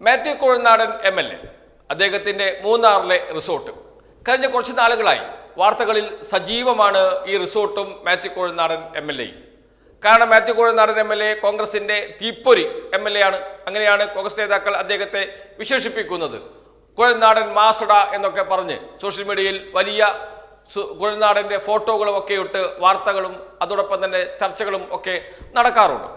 Mathew Kozhunadan M L A. അദ്ദേഹത്തിന്റെ മൂന്നാറിലെ resort. കഴിഞ്ഞ കുറച്ച് നാളുകളായി വാർത്തകളിൽ സജീവമാണ് ഈ റിസോർട്ടും മാത്യു കൊഴുനാടൻ എം എൽ എയും കാരണം Mathew Kozhunadan M L A കോൺഗ്രസിന്റെ തീപ്പൊരി എം എൽ എ ആണ്. അങ്ങനെയാണ് കോൺഗ്രസ് നേതാക്കൾ അദ്ദേഹത്തെ വിശേഷിപ്പിക്കുന്നത്. കുഴൽനാടൻ മാസട എന്നൊക്കെ പറഞ്ഞ് സോഷ്യൽ മീഡിയയിൽ വലിയ കുഴൽനാടന്റെ ഫോട്ടോകളും ഒക്കെ ഇട്ട് വാർത്തകളും അതോടൊപ്പം തന്നെ ചർച്ചകളും ഒക്കെ നടക്കാറുണ്ട്.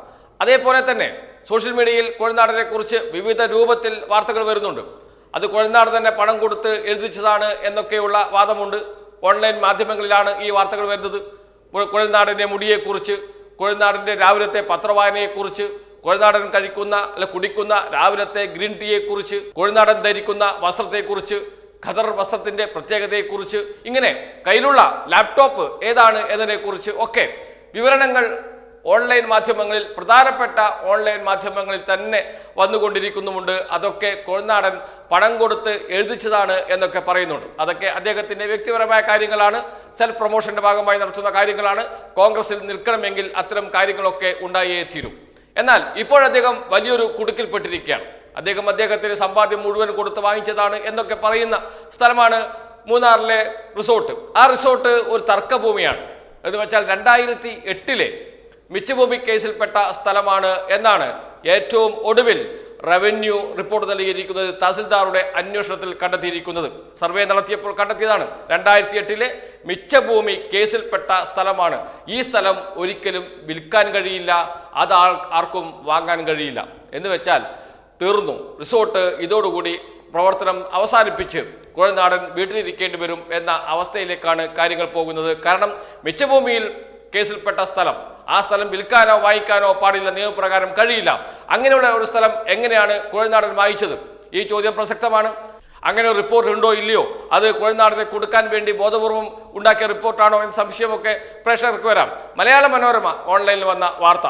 അതേപോലെ തന്നെ സോഷ്യൽ മീഡിയയിൽ കുഴൽനാടനെ കുറിച്ച് വിവിധ രൂപത്തിൽ വാർത്തകൾ വരുന്നുണ്ട്. അത് കുഴൽനാട് തന്നെ പണം കൊടുത്ത് എഴുതിച്ചതാണ് എന്നൊക്കെയുള്ള വാദമുണ്ട്. ഓൺലൈൻ മാധ്യമങ്ങളിലാണ് ഈ വാർത്തകൾ വരുന്നത്. കുഴൽനാടിന്റെ മുടിയെക്കുറിച്ച് കുഴൽനാടിന്റെ രാവിലത്തെ പത്രവായനയെക്കുറിച്ച് കുഴൽനാടൻ കഴിക്കുന്ന അല്ല കുടിക്കുന്ന രാവിലത്തെ ഗ്രീൻ ടീയെക്കുറിച്ച് കുഴൽനാടൻ ധരിക്കുന്ന വസ്ത്രത്തെക്കുറിച്ച് ഖദർ വസ്ത്രത്തിന്റെ പ്രത്യേകതയെക്കുറിച്ച് ഇങ്ങനെ കയ്യിലുള്ള ലാപ്ടോപ്പ് ഏതാണ് എന്നതിനെക്കുറിച്ച് ഒക്കെ വിവരണങ്ങൾ ഓൺലൈൻ മാധ്യമങ്ങളിൽ പ്രധാനപ്പെട്ട ഓൺലൈൻ മാധ്യമങ്ങളിൽ തന്നെ വന്നുകൊണ്ടിരിക്കുന്നുമുണ്ട്. അതൊക്കെ കൊഴുനാടൻ പണം കൊടുത്ത് എഴുതിച്ചതാണ് എന്നൊക്കെ പറയുന്നുണ്ട്. അതൊക്കെ അദ്ദേഹത്തിന്റെ വ്യക്തിപരമായ കാര്യങ്ങളാണ്. സെൽഫ് പ്രൊമോഷന്റെ ഭാഗമായി നടത്തുന്ന കാര്യങ്ങളാണ്. കോൺഗ്രസിൽ നിൽക്കണമെങ്കിൽ അത്തരം കാര്യങ്ങളൊക്കെ ഉണ്ടായേ തീരും. എന്നാൽ ഇപ്പോഴദ്ദേഹം വലിയൊരു കുടുക്കിൽപ്പെട്ടിരിക്കുകയാണ്. അദ്ദേഹം അദ്ദേഹത്തിന് സമ്പാദ്യം മുഴുവൻ കൊടുത്ത് വാങ്ങിച്ചതാണ് എന്നൊക്കെ പറയുന്ന സ്ഥലമാണ് മൂന്നാറിലെ റിസോർട്ട്. ആ റിസോർട്ട് ഒരു തർക്കഭൂമിയാണ്. എന്ന് വെച്ചാൽ രണ്ടായിരത്തി എട്ടിലെ മിച്ചഭൂമി കേസിൽപ്പെട്ട സ്ഥലമാണ് എന്നാണ് ഏറ്റവും ഒടുവിൽ റവന്യൂ റിപ്പോർട്ട് നൽകിയിരിക്കുന്നത് തഹസിൽദാറുടെ അന്വേഷണത്തിൽ കണ്ടെത്തിയിരിക്കുന്നത്. സർവേ നടത്തിയപ്പോൾ കണ്ടെത്തിയതാണ്. രണ്ടായിരത്തി എട്ടിലെ മിച്ചഭൂമി കേസിൽപ്പെട്ട സ്ഥലമാണ്. ഈ സ്ഥലം ഒരിക്കലും വിൽക്കാൻ കഴിയില്ല. അത് ആർക്കും വാങ്ങാൻ കഴിയില്ല. എന്ന് വെച്ചാൽ തീർന്നു. റിസോർട്ട് ഇതോടുകൂടി പ്രവർത്തനം അവസാനിപ്പിച്ച് കുഴനാടൻ വീട്ടിലിരിക്കേണ്ടി വരും എന്ന അവസ്ഥയിലേക്കാണ് കാര്യങ്ങൾ പോകുന്നത്. കാരണം മിച്ചഭൂമിയിൽ കേസിൽപ്പെട്ട സ്ഥലം ആ സ്ഥലം വിൽക്കാനോ വായിക്കാനോ പാടില്ല നിയമപ്രകാരം കഴിയില്ല. അങ്ങനെയുള്ള ഒരു സ്ഥലം എങ്ങനെയാണ് കുഴൽനാടൻ വായിച്ചത്? ഈ ചോദ്യം പ്രസക്തമാണ്. അങ്ങനെ ഒരു റിപ്പോർട്ട് ഉണ്ടോ ഇല്ലയോ? അത് കുഴൽനാടനെ കൊടുക്കാൻ വേണ്ടി ബോധപൂർവം ഉണ്ടാക്കിയ റിപ്പോർട്ടാണോ എന്ന സംശയമൊക്കെ പ്രേക്ഷകർക്ക് വരാം. മലയാള മനോരമ ഓൺലൈനിൽ വന്ന വാർത്ത.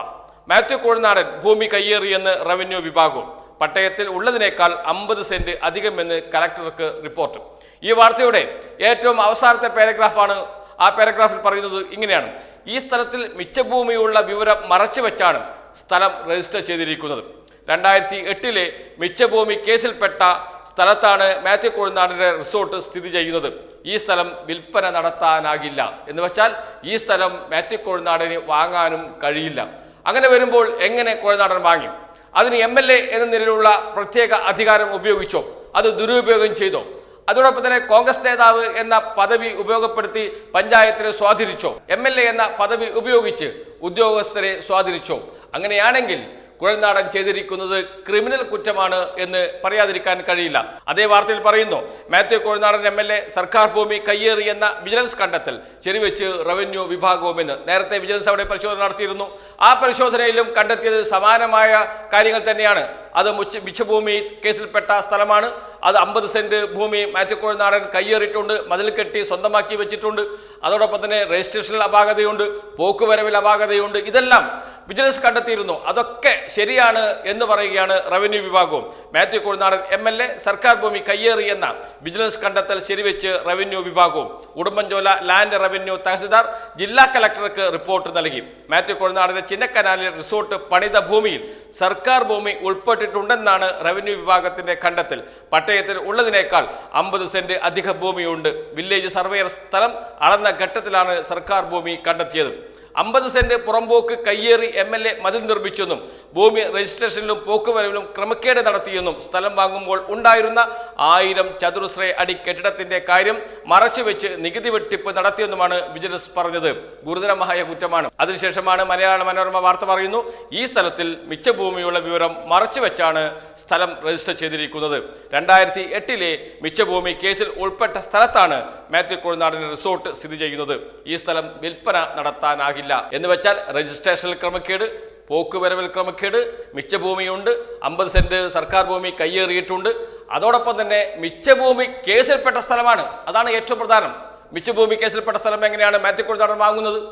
മാത്യു കുഴൽനാടൻ ഭൂമി കയ്യേറിയെന്ന് റവന്യൂ വിഭാഗവും പട്ടയത്തിൽ ഉള്ളതിനേക്കാൾ അമ്പത് സെന്റ് അധികമെന്ന് കലക്ടർക്ക് റിപ്പോർട്ട്. ഈ വാർത്തയുടെ ഏറ്റവും അവസാനത്തെ പാരഗ്രാഫാണ്. ആ പാരഗ്രാഫിൽ പറയുന്നത് ഇങ്ങനെയാണ്. ഈ സ്ഥലത്തിൽ മിച്ചഭൂമിയുള്ള വിവരം മറച്ചു വെച്ചാണ് സ്ഥലം രജിസ്റ്റർ ചെയ്തിരിക്കുന്നത്. രണ്ടായിരത്തി എട്ടിലെ മിച്ചഭൂമി കേസിൽപ്പെട്ട സ്ഥലത്താണ് മാത്യു കൊഴുനാടിന്റെ റിസോർട്ട് സ്ഥിതി ചെയ്യുന്നത്. ഈ സ്ഥലം വിൽപ്പന നടത്താനാകില്ല. എന്ന് വെച്ചാൽ ഈ സ്ഥലം മാത്യു കൊഴുനാടിന് വാങ്ങാനും കഴിയില്ല. അങ്ങനെ വരുമ്പോൾ എങ്ങനെ കുഴനാടൻ വാങ്ങി? അതിന് എ എന്ന നിലയിലുള്ള പ്രത്യേക അധികാരം ഉപയോഗിച്ചോ? അത് ദുരുപയോഗം ചെയ്തോ? അതോടൊപ്പം തന്നെ കോൺഗ്രസ് നേതാവ് എന്ന പദവി ഉപയോഗപ്പെടുത്തി പഞ്ചായത്തിനെ സ്വാധീനിച്ചോ. എം എന്ന പദവി ഉപയോഗിച്ച് ഉദ്യോഗസ്ഥരെ സ്വാധീനിച്ചോ. അങ്ങനെയാണെങ്കിൽ കുഴൽനാടൻ ചെയ്തിരിക്കുന്നത് ക്രിമിനൽ കുറ്റമാണ് എന്ന് പറയാതിരിക്കാൻ കഴിയില്ല. അതേ വാർത്തയിൽ പറയുന്നു Mathew Kuzhalnadan M L A സർക്കാർ ഭൂമി കയ്യേറി എന്ന വിജിലൻസ് കണ്ടെത്തൽ ചെരിവെച്ച് റവന്യൂ വിഭാഗവും എന്ന് നേരത്തെ വിജിലൻസ് അവിടെ പരിശോധന നടത്തിയിരുന്നു. ആ പരിശോധനയിലും കണ്ടെത്തിയത് സമാനമായ കാര്യങ്ങൾ തന്നെയാണ്. അത് മുച്ച മിച്ചഭൂമി കേസിൽപ്പെട്ട സ്ഥലമാണ്. അത് അമ്പത് സെന്റ് ഭൂമി മാത്യു കുഴൽനാടൻ കയ്യേറിയിട്ടുണ്ട് മതിൽ കെട്ടി സ്വന്തമാക്കി വെച്ചിട്ടുണ്ട്. അതോടൊപ്പം തന്നെ രജിസ്ട്രേഷനിൽ അപാകതയുണ്ട് പോക്കുവരവിൽ അപാകതയുണ്ട്. ഇതെല്ലാം വിജിലൻസ് കണ്ടെത്തിയിരുന്നു. അതൊക്കെ ശരിയാണ് എന്ന് പറയുകയാണ് റവന്യൂ വിഭാഗവും. Mathew Kozhinadan M L A സർക്കാർ ഭൂമി കയ്യേറി എന്ന വിജിലൻസ് കണ്ടെത്തൽ ശരിവെച്ച് റവന്യൂ വിഭാഗവും. ഉടുമ്പൻചോല ലാൻഡ് റവന്യൂ തഹസിൽദാർ ജില്ലാ കലക്ടർക്ക് റിപ്പോർട്ട് നൽകി. മാത്യു കുഴനാടിന്റെ ചിന്നക്കനാലിൽ റിസോർട്ട് പണിത ഭൂമിയിൽ സർക്കാർ ഭൂമി ഉൾപ്പെട്ടിട്ടുണ്ടെന്നാണ് റവന്യൂ വിഭാഗത്തിന്റെ കണ്ടെത്തൽ. പട്ടയത്തിൽ ഉള്ളതിനേക്കാൾ അമ്പത് സെന്റ് അധിക ഭൂമിയുണ്ട്. വില്ലേജ് സർവേയർ സ്ഥലം അളന്ന ഘട്ടത്തിലാണ് സർക്കാർ ഭൂമി കണ്ടെത്തിയത്. അമ്പത് സെന്റ് പുറമ്പോക്ക് കയ്യേറി എം എൽ എ മതിൽ നിർമ്മിച്ചെന്നും ഭൂമി രജിസ്ട്രേഷനിലും പോക്കുവരവിലും ക്രമക്കേട് നടത്തിയെന്നും സ്ഥലം വാങ്ങുമ്പോൾ ഉണ്ടായിരുന്ന ആയിരം ചതുരശ്ര അടി കെട്ടിടത്തിന്റെ കാര്യം മറച്ചുവെച്ച് നികുതി വെട്ടിപ്പ് നടത്തിയെന്നുമാണ് വിജിലൻസ് പറഞ്ഞത്. ഗുരുതരമായ കുറ്റമാണ്. അതിനുശേഷമാണ് മലയാള മനോരമ വാർത്ത പറയുന്നു ഈ സ്ഥലത്തിൽ മിച്ച ഭൂമിയുള്ള വിവരം മറച്ചുവെച്ചാണ് സ്ഥലം രജിസ്റ്റർ ചെയ്തിരിക്കുന്നത്. രണ്ടായിരത്തി എട്ടിലെ മിച്ചഭൂമി കേസിൽ ഉൾപ്പെട്ട സ്ഥലത്താണ് മാത്യു കുഴനാടിന് റിസോർട്ട് സ്ഥിതി ചെയ്യുന്നത്. ഈ സ്ഥലം വിൽപ്പന നടത്താനാകില്ല. എന്ന് വെച്ചാൽ രജിസ്ട്രേഷനിൽ ക്രമക്കേട് പോക്കുവരവിൽ ക്രമക്കേട് മിച്ചഭൂമിയുണ്ട് അമ്പത് സെന്റ് സർക്കാർ ഭൂമി കയ്യേറിയിട്ടുണ്ട്. അതോടൊപ്പം തന്നെ മിച്ചഭൂമി കേസിൽപ്പെട്ട സ്ഥലമാണ്. അതാണ് ഏറ്റവും പ്രധാനം. മിച്ചഭൂമി കേസിൽപ്പെട്ട സ്ഥലം എങ്ങനെയാണ് കുഴനാടൻ വാങ്ങുന്നത്?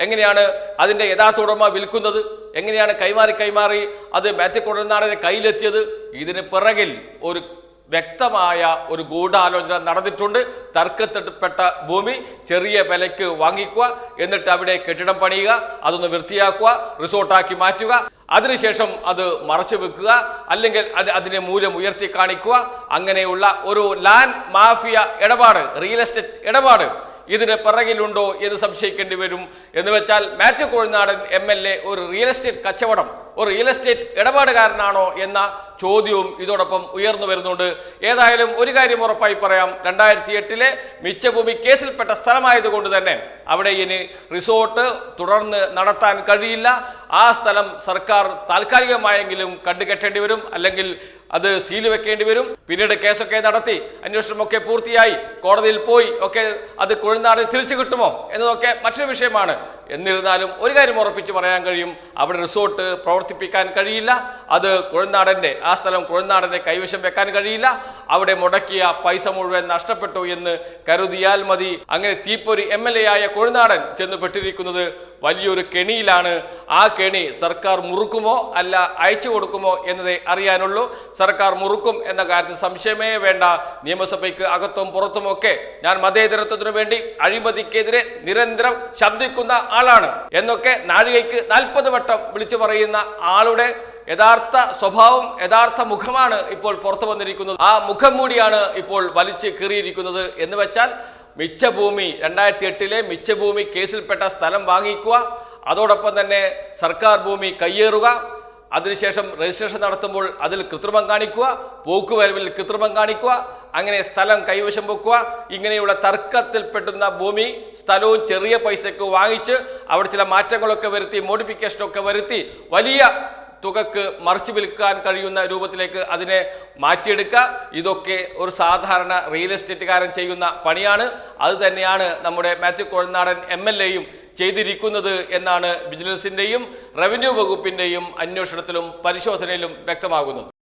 എങ്ങനെയാണ് അതിന്റെ യഥാർത്ഥ ഉടമ വിൽക്കുന്നത്? എങ്ങനെയാണ് കൈമാറി കൈമാറി അത് മാത്യു കുഴനാടന്റെ കയ്യിലെത്തിയത്? ഇതിന് പിറകിൽ ഒരു വ്യക്തമായ ഒരു ഗൂഢാലോചന നടന്നിട്ടുണ്ട്. തർക്കത്തിൽപ്പെട്ട ഭൂമി ചെറിയ വിലയ്ക്ക് വാങ്ങിക്കുക എന്നിട്ട് അവിടെ കെട്ടിടം പണിയുക അതൊന്ന് വൃത്തിയാക്കുക റിസോർട്ടാക്കി മാറ്റുക. അതിനുശേഷം അത് മറച്ചു വെക്കുക അല്ലെങ്കിൽ അത് അതിനെ മൂല്യം ഉയർത്തി കാണിക്കുക. അങ്ങനെയുള്ള ഒരു ലാൻഡ് മാഫിയ ഇടപാട് റിയൽ എസ്റ്റേറ്റ് ഇടപാട് ഇതിന് പിറകിലുണ്ടോ എന്ന് സംശയിക്കേണ്ടി വരും. എന്ന് വെച്ചാൽ Mathew Kozhinadan M L A ഒരു റിയൽ എസ്റ്റേറ്റ് കച്ചവടം ഒരു റിയൽ എസ്റ്റേറ്റ് ഇടപാടുകാരനാണോ എന്ന ചോദ്യവും ഇതോടൊപ്പം ഉയർന്നു വരുന്നുണ്ട്. ഏതായാലും ഒരു കാര്യം ഉറപ്പായി പറയാം. രണ്ടായിരത്തി എട്ടിലെ മിച്ചഭൂമി കേസിൽപ്പെട്ട സ്ഥലമായതുകൊണ്ട് തന്നെ അവിടെ ഇനി റിസോർട്ട് തുടർന്ന് നടത്താൻ കഴിയില്ല. ആ സ്ഥലം സർക്കാർ താൽക്കാലികമായെങ്കിലും കണ്ടുകെട്ടേണ്ടി വരും. അല്ലെങ്കിൽ അത് സീൽ വെക്കേണ്ടി വരും. പിന്നീട് കേസൊക്കെ നടത്തി അന്വേഷണമൊക്കെ പൂർത്തിയായി. കോടതിയിൽ പോയി ഒക്കെ അത് കൊഴുന്നാട് തിരിച്ചു കിട്ടുമോ എന്നതൊക്കെ മറ്റൊരു വിഷയമാണ്. എന്നിരുന്നാലും ഒരു കാര്യം ഉറപ്പിച്ച് പറയാൻ കഴിയും. അവിടെ റിസോർട്ട് പ്രവർത്തിപ്പിക്കാൻ കഴിയില്ല. അത് കൊഴുന്നാടന്റെ ആ സ്ഥലം കൊഴുന്നാടന്റെ കൈവശം വെക്കാൻ കഴിയില്ല. അവിടെ മുടക്കിയ പൈസ മുഴുവൻ നഷ്ടപ്പെട്ടു എന്ന് കരുതിയാൽ മതി. അങ്ങനെ തീപ്പൊരി എം എൽ എ ആയ കൊഴുനാടൻ ചെന്ന് പെട്ടിരിക്കുന്നത് വലിയൊരു കെണിയിലാണ്. ആ കെണി സർക്കാർ മുറുക്കുമോ അല്ല അയച്ചു കൊടുക്കുമോ എന്നതേ അറിയാനുള്ളൂ. സർക്കാർ മുറുക്കും എന്ന കാര്യത്തിൽ സംശയമേ വേണ്ട. നിയമസഭയ്ക്ക് അകത്തും പുറത്തുമൊക്കെ ഞാൻ മതേതരത്വത്തിനു വേണ്ടി അഴിമതിക്കെതിരെ നിരന്തരം ശബ്ദിക്കുന്ന ആളാണ്. എന്നൊക്കെ നാഴികയ്ക്ക് നാൽപ്പത് വട്ടം വിളിച്ചു പറയുന്ന ആളുടെ യഥാർത്ഥ സ്വഭാവം യഥാർത്ഥ മുഖമാണ് ഇപ്പോൾ പുറത്തു വന്നിരിക്കുന്നത്. ആ മുഖം മൂടിയാണ് ഇപ്പോൾ വലിച്ചു കീറിയിരിക്കുന്നത്. എന്ന് വെച്ചാൽ മിച്ചഭൂമി രണ്ടായിരത്തി എട്ടിലെ മിച്ചഭൂമി കേസിൽപ്പെട്ട സ്ഥലം വാങ്ങിക്കുക അതോടൊപ്പം തന്നെ സർക്കാർ ഭൂമി കയ്യേറുക അതിനുശേഷം രജിസ്ട്രേഷൻ നടത്തുമ്പോൾ അതിൽ കൃത്രിമം കാണിക്കുക പോക്കുവരവിൽ കൃത്രിമം കാണിക്കുക അങ്ങനെ സ്ഥലം കൈവശം വെക്കുക ഇങ്ങനെയുള്ള തർക്കത്തിൽ തർക്കത്തിൽപ്പെടുന്ന ഭൂമി സ്ഥലവും ചെറിയ പൈസയ്ക്ക് വാങ്ങിച്ച് അവിടെ ചില മാറ്റങ്ങളൊക്കെ വരുത്തി മോഡിഫിക്കേഷനൊക്കെ വരുത്തി വലിയ തുകക്ക് മറിച്ച് വിൽക്കാൻ കഴിയുന്ന രൂപത്തിലേക്ക് അതിനെ മാറ്റിയെടുക്കുക. ഇതൊക്കെ ഒരു സാധാരണ റിയൽ എസ്റ്റേറ്റുകാരൻ ചെയ്യുന്ന പണിയാണ്. അത് തന്നെയാണ് നമ്മുടെ മാത്യു കോഴനാടൻ എം എൽ എയും ചെയ്തിരിക്കുന്നത് എന്നാണ് വിജിലൻസിന്റെയും റവന്യൂ വകുപ്പിന്റെയും അന്വേഷണത്തിലും പരിശോധനയിലും വ്യക്തമാകുന്നത്.